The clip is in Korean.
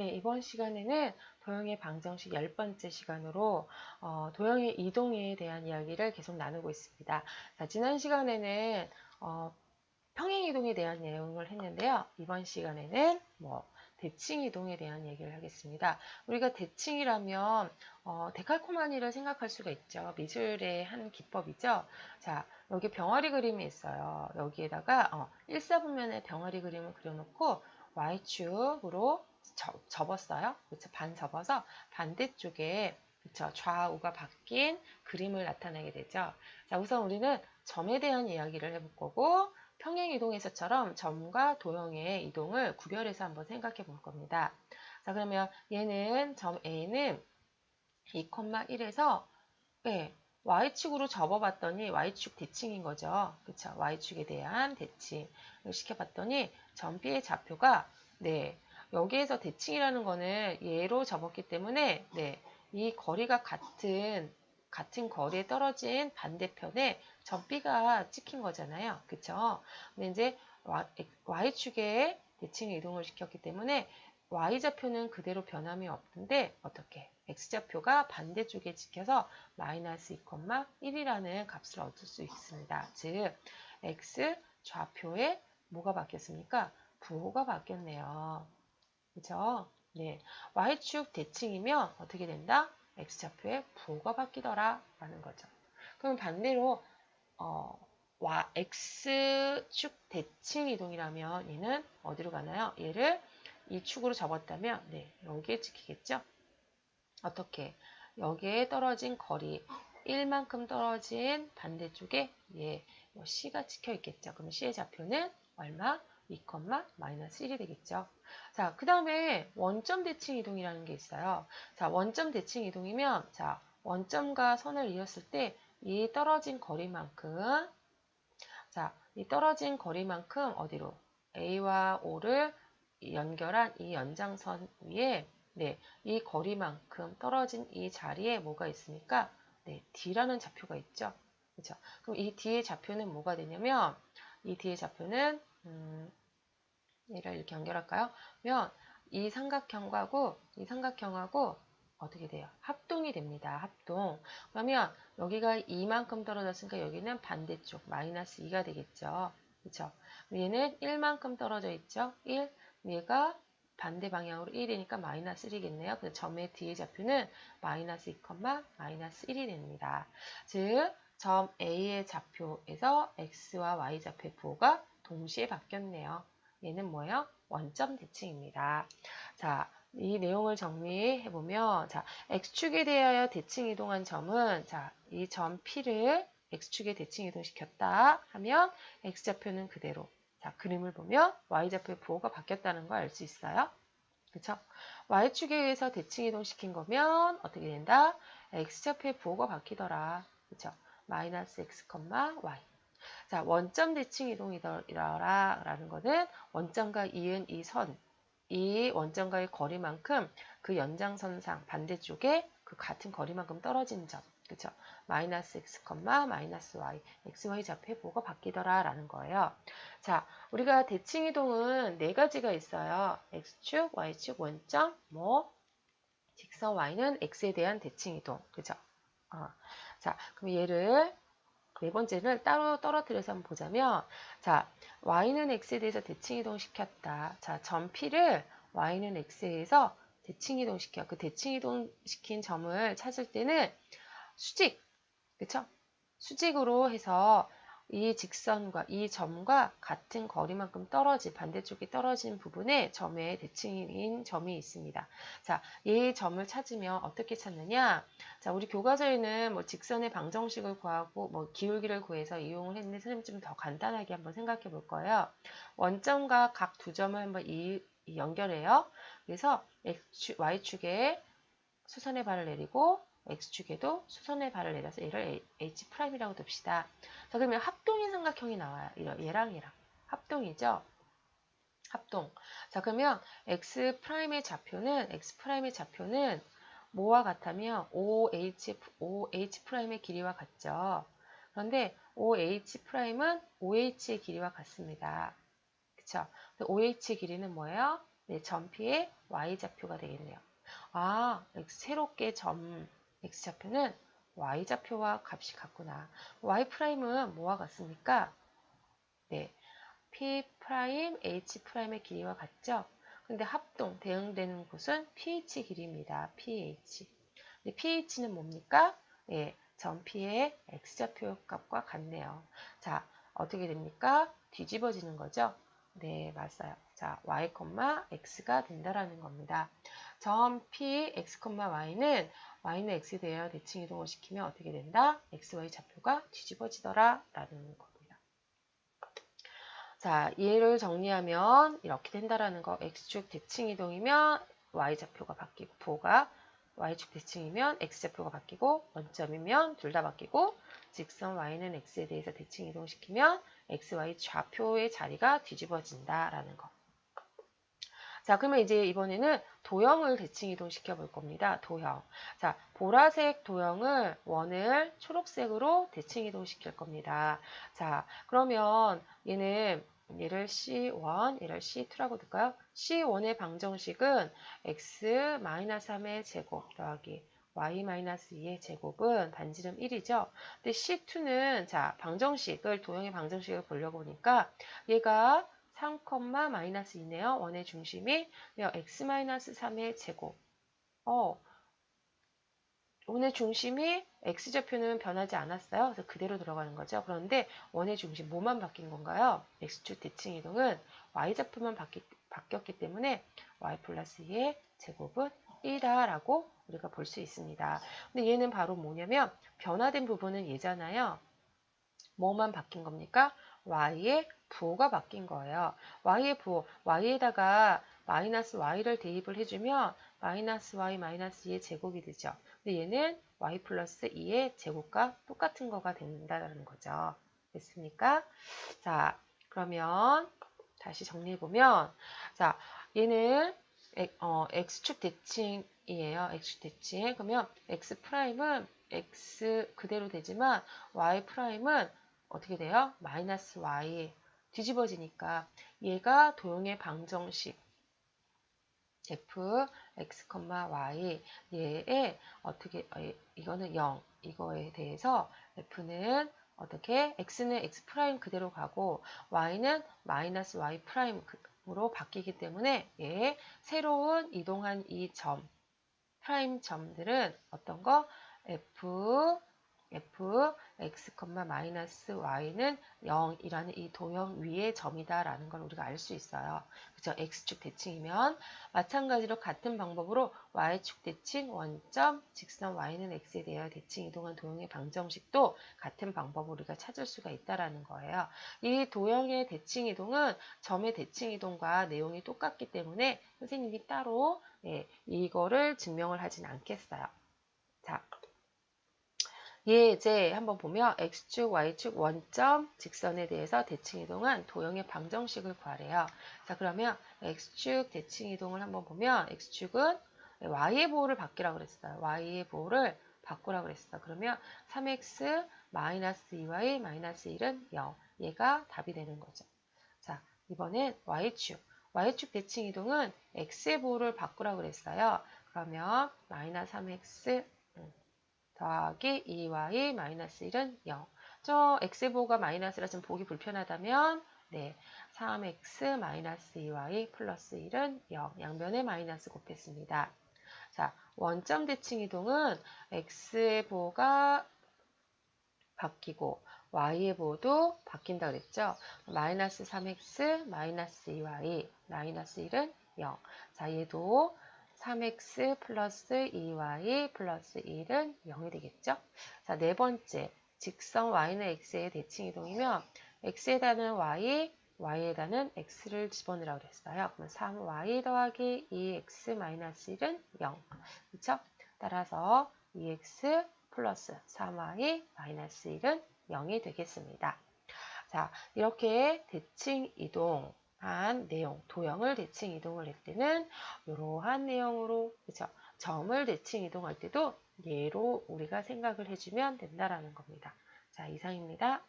네, 이번 시간에는 도형의 방정식 10번째 시간으로 어, 도형의 이동에 대한 이야기를 계속 나누고 있습니다. 자, 지난 시간에는 어, 평행 이동에 대한 내용을 했는데요. 이번 시간에는 뭐 대칭 이동에 대한 얘기를 하겠습니다. 우리가 대칭이라면 어, 데칼코마니를 생각할 수가 있죠. 미술의 한 기법이죠. 자, 여기 병아리 그림이 있어요. 여기에다가 어, 1사분면의 병아리 그림을 그려놓고 Y축으로 접, 접었어요. 그렇죠? 반 접어서 반대쪽에 그렇죠? 좌우가 바뀐 그림을 나타내게 되죠. 자, 우선 우리는 점에 대한 이야기를 해볼 거고 평행 이동에서처럼 점과 도형의 이동을 구별해서 한번 생각해 볼 겁니다. 자, 그러면 얘는 점 A는 2,1에서 네, Y축으로 접어봤더니 Y축 대칭인 거죠. 그쵸? Y축에 대한 대칭을 시켜봤더니 점 B의 좌표가 네, 여기에서 대칭이라는 거는 얘로 접었기 때문에 네, 이 거리가 같은 같은 거리에 떨어진 반대편에 점 B가 찍힌 거잖아요. 그쵸? 근데 이제 Y축에 대칭 이동을 시켰기 때문에 Y좌표는 그대로 변함이 없는데 어떻게? X좌표가 반대쪽에 찍혀서 마이너스 2,1이라는 값을 얻을 수 있습니다. 즉, X 좌표에 뭐가 바뀌었습니까? 부호가 바뀌었네요. 그죠? 네. Y축 대칭이면 어떻게 된다? X좌표에 부호가 바뀌더라 라는 거죠. 그럼 반대로 어, 와, X축 대칭 이동이라면 얘는 어디로 가나요? 얘를 이 축으로 접었다면 네, 여기에 찍히겠죠? 어떻게? 여기에 떨어진 거리 1만큼 떨어진 반대쪽에 예, C가 찍혀 있겠죠. 그럼 C의 좌표는 얼마? 2, 마이너스 1이 되겠죠. 자, 그 다음에 원점 대칭 이동이라는 게 있어요. 자, 원점 대칭 이동이면 자, 원점과 선을 이었을 때 이 떨어진 거리만큼 자, 이 떨어진 거리만큼 어디로? A와 O를 연결한 이 연장선 위에 네, 이 거리만큼 떨어진 이 자리에 뭐가 있습니까? 네, D라는 좌표가 있죠. 그렇죠? 그럼 이 D의 좌표는 뭐가 되냐면 이 D의 좌표는 음, 얘를 이렇게 연결할까요? 그러면 이 삼각형하고 이 삼각형하고 어떻게 돼요? 합동이 됩니다. 합동. 그러면 여기가 2만큼 떨어졌으니까 여기는 반대쪽 마이너스 2가 되겠죠. 그렇죠? 얘는 1만큼 떨어져 있죠. 1. 얘가 반대 방향으로 1이니까 마이너스 1이겠네요. 근데 점의 뒤에 좌표는 마이너스 2, 마이너스 1이 됩니다. 즉, 점 A의 좌표에서 X와 Y 좌표의 부호가 동시에 바뀌었네요. 얘는 뭐예요? 원점 대칭입니다. 자, 이 내용을 정리해 보면, 자, X축에 대하여 대칭 이동한 점은, 자, 이 점 P를 X축에 대칭 이동시켰다 하면, X좌표는 그대로. 자, 그림을 보면 Y좌표의 부호가 바뀌었다는 걸 알 수 있어요. 그쵸? Y축에 의해서 대칭 이동시킨 거면, 어떻게 된다? X좌표의 부호가 바뀌더라. 그쵸? 마이너스 X, Y. 자, 원점 대칭 이동이더라 라는 거는 원점과 이은 이 선, 이 원점과의 거리만큼 그 연장선상 반대쪽에 그 같은 거리만큼 떨어진 점. 그쵸? 마이너스 x, 마이너스 y, xy 좌표의 보가 바뀌더라 라는 거예요. 자, 우리가 대칭 이동은 네 가지가 있어요. x축, y축, 원점, 뭐 직선 y는 x에 대한 대칭 이동. 그죠? 어. 자, 그럼 얘를 네 번째를 따로 떨어뜨려서 한번 보자면 자 y는 x에 대해서 대칭 이동시켰다. 자 점 p를 y는 x에서 대칭 이동시켜. 그 대칭 이동시킨 점을 찾을 때는 수직, 그쵸? 수직으로 해서 이 직선과 이 점과 같은 거리만큼 떨어진 반대쪽에 떨어진 부분에 점의 대칭인 점이 있습니다. 자, 이 점을 찾으면 어떻게 찾느냐? 자, 우리 교과서에는 뭐 직선의 방정식을 구하고 뭐 기울기를 구해서 이용을 했는데 선생님 좀 더 간단하게 한번 생각해 볼 거예요. 원점과 각 두 점을 한번 이, 이 연결해요. 그래서 X축, Y축에 수선의 발을 내리고 X축에도 수선의 발을 내려서 얘를 H'이라고 둡시다. 자, 그러면 합동인 삼각형이 나와요. 얘랑 얘랑. 합동이죠? 합동. 자, 그러면 X'의 좌표는, X'의 좌표는 뭐와 같다면 OH, OH'의 길이와 같죠. 그런데 OH'은 OH의 길이와 같습니다. 그쵸? OH의 길이는 뭐예요? 네, 점 P의 y좌표가 되겠네요. 아, 새롭게 점 x좌표는 y좌표와 값이 같구나. y'은 뭐와 같습니까? 네, p', h'의 길이와 같죠? 근데 합동, 대응되는 곳은 ph 길이입니다. ph. 근데 ph는 뭡니까? 네, 점 P의 x좌표 값과 같네요. 자, 어떻게 됩니까? 뒤집어지는 거죠? 네, 맞아요. 자, y, x가 된다라는 겁니다. 점 P, x, y는 y는 x에 대하여 대칭 이동을 시키면 어떻게 된다? x, y 좌표가 뒤집어지더라 라는 겁니다. 자, 얘를 정리하면 이렇게 된다라는 거. x축 대칭 이동이면 y좌표가 바뀌고 부호가 y축 대칭이면 x좌표가 바뀌고 원점이면 둘 다 바뀌고 직선 y는 x에 대해서 대칭 이동시키면 x, y 좌표의 자리가 뒤집어진다라는 거. 자, 그러면 이제 이번에는 도형을 대칭 이동시켜 볼 겁니다. 도형. 자, 보라색 도형을 원을 초록색으로 대칭 이동시킬 겁니다. 자, 그러면 얘는 얘를 C1, 얘를 C2라고 둘까요? C1의 방정식은 x-3의 제곱 더하기 y-2의 제곱은 반지름 1이죠. 근데 C2는 자 방정식을 도형의 방정식을 보려고 보니까 얘가 3, 마이너스 2네요. 원의 중심이 x-3의 제곱. 어, 원의 중심이 x좌표는 변하지 않았어요. 그래서 그대로 들어가는 거죠. 그런데 원의 중심 뭐만 바뀐 건가요? x축 대칭 이동은 y좌표만 바뀌, 바뀌었기 때문에 y 플러스 2의 제곱은 1이다라고 우리가 볼 수 있습니다. 근데 얘는 바로 뭐냐면 변화된 부분은 얘잖아요. 뭐만 바뀐 겁니까? Y의 부호가 바뀐 거예요. y의 부호, y에다가 마이너스 y를 대입을 해주면 마이너스 y 마이너스 2의 제곱이 되죠. 근데 얘는 y 플러스 2의 제곱과 똑같은 거가 된다는 거죠. 됐습니까? 자, 그러면 다시 정리해보면 자, 얘는 어, x축 대칭이에요. x축 대칭. 그러면 x 프라임은 x 그대로 되지만 y 프라임은 어떻게 돼요? 마이너스 y 뒤집어지니까 얘가 도형의 방정식 f x, y 얘의 어떻게 어, 이거는 0 이거에 대해서 f는 어떻게? x는 x 프라임 그대로 가고 y는 마이너스 y 프라임으로 바뀌기 때문에 얘 새로운 이동한 이 점 프라임 점들은 어떤 거? f f x, y는 0이라는 이 도형 위의 점이다라는 걸 우리가 알 수 있어요. 그죠? x축 대칭이면 마찬가지로 같은 방법으로 y축 대칭 원점 직선 y는 x에 대하여 대칭 이동한 도형의 방정식도 같은 방법으로 우리가 찾을 수가 있다라는 거예요. 이 도형의 대칭 이동은 점의 대칭 이동과 내용이 똑같기 때문에 선생님이 따로 예, 이거를 증명을 하진 않겠어요. 자, 얘 이제 한번 보면 x축, y축 원점 직선에 대해서 대칭 이동한 도형의 방정식을 구하래요. 자 그러면 x축 대칭 이동을 한번 보면 x축은 y의 보호를 바뀌라고 그랬어요. y의 보호를 바꾸라고 그랬어. 그러면 3x 마이너스 2y 마이너스 1은 0. 얘가 답이 되는 거죠. 자 이번엔 y축. y축 대칭 이동은 x의 보호를 바꾸라고 그랬어요. 그러면 마이너스 3x 더하기 2y 마이너스 1은 0. 저 x보가 마이너스라 좀 보기 불편하다면 네, 3x 마이너스 2y 플러스 1은 0. 양변에 마이너스 곱했습니다. 자, 원점 대칭 이동은 x의 보가 바뀌고 y의 보도 바뀐다 그랬죠. 마이너스 3x 마이너스 2y 마이너스 1은 0. 자, 얘도 3x 플러스 2y 플러스 1은 0이 되겠죠? 자, 네 번째. 직선 y는 x의 대칭 이동이면 x에다는 y, y에다는 x를 집어넣으라고 그랬어요. 그러면 3y 더하기 2x 마이너스 1은 0. 그렇죠? 따라서 2x 플러스 3y 마이너스 1은 0이 되겠습니다. 자, 이렇게 대칭 이동 한 내용, 도형을 대칭 이동을 할 때는 이러한 내용으로 그죠? 점을 대칭 이동할 때도 예로 우리가 생각을 해주면 된다라는 겁니다. 자, 이상입니다.